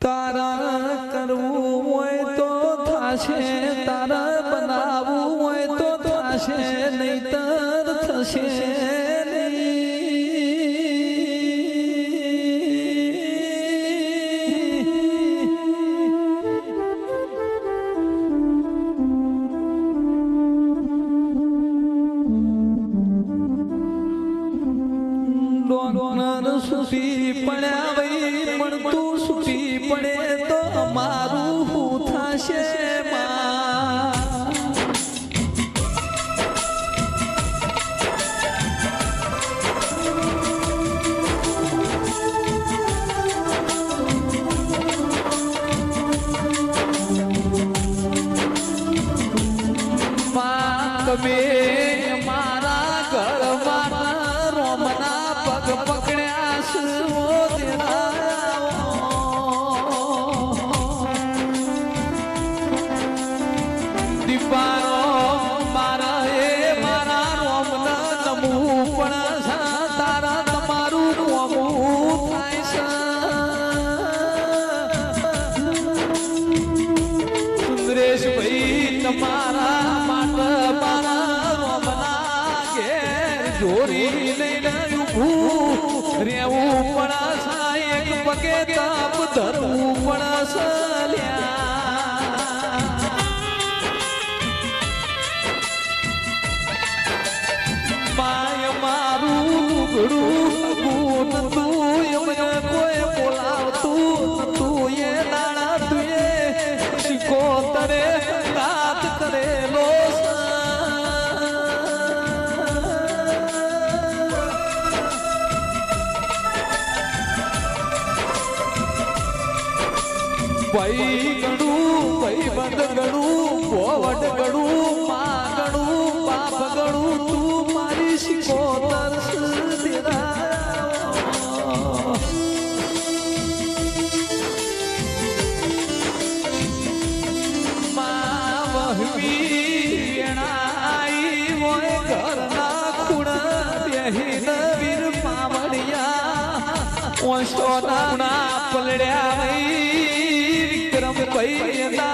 તારા કરવું હોય તો થાશે તારા બનાવવું હોય તો થાશે. પડે તો મારું હું થશે તમે ભાઈ માટે મારા રોમના ઘેર જોરી લઈને ઊભું રેવું પણ એક પગે તાપ ધરવું ભાઈ ગણું ભાઈ બંધ ગણું પોવટ ગણું માં ગણું બાપ ગણું તું મારી શીખો તરસ તેરા aí, tá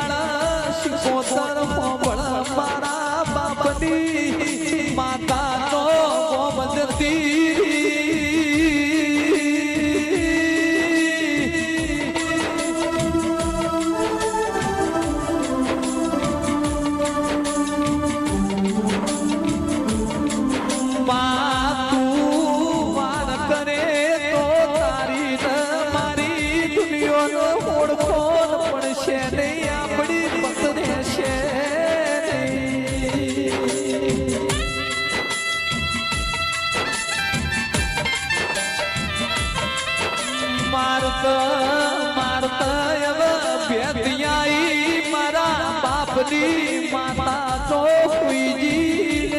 બાપની માતા હુઈજી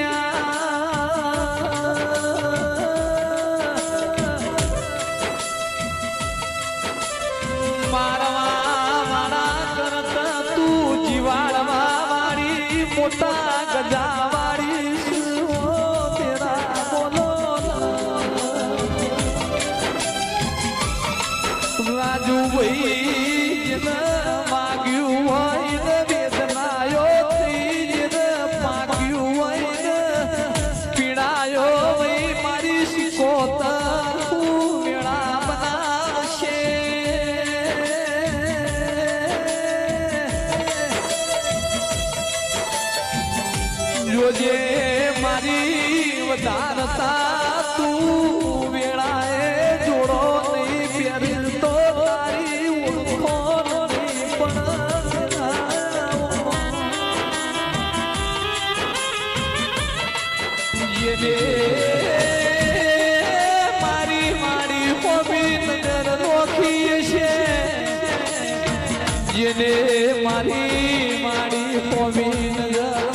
મારવા મારા કરતા તું જીવાડવા વાળી મોટા ગજા જોજે મારી વધારતા તું વેળાએ જોડો નહીં પહેરીલ તો તારી ઓળખો પણ એને મારી મારી હોબી નજર નોખી છે જેને મારી મારી હોબી નજર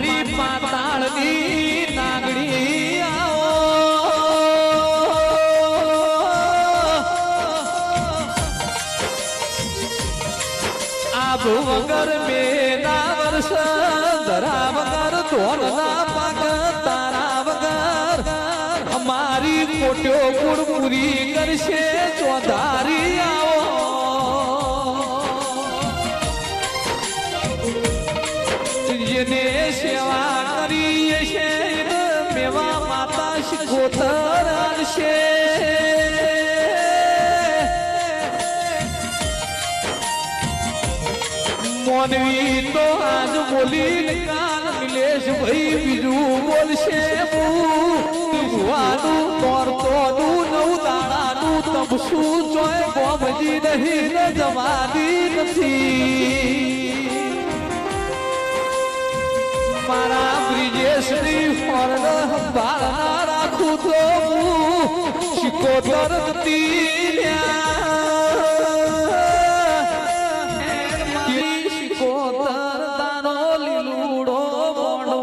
મારી પાતાળની નાગડી આબ વગર મેના વર્ષ, ધરા વગર ધોરના પાક, તારા વગર. અમારી કોટ્યો પૂરી કરશે, ચોધારી આવો. જેને સેવા કરીએ છે. મેવા માતા શિકોતર છે. મોનવી તો આજ બોલી કાલ નિલેશ ભાઈ બીજું બોલશે ભુવાનું તોરતોનું નવ દાણાનું તમસું જોય ગોમજી નહીં જવાની નથી. બ્રિજેશની ફોર્ન બાળના રાખું તો શીખો શિકોતર લીલુડો મોડો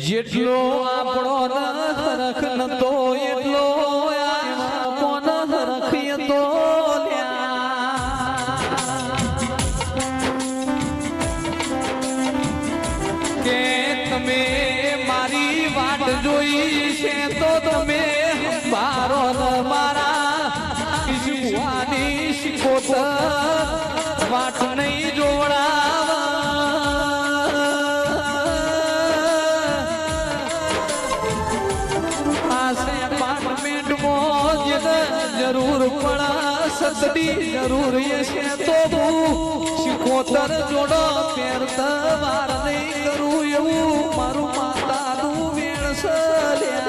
જેટલો આપણો રખ નતો જોઈ છે તો તમે મારો મારા ઈશુવાની શિકોતર વાટ નહીં જેને જરૂર પડા સતડી જરૂર છે તો હું શિકોતર જોડો પહેરતા વાર નહીં કરું એવું મારું 侧脸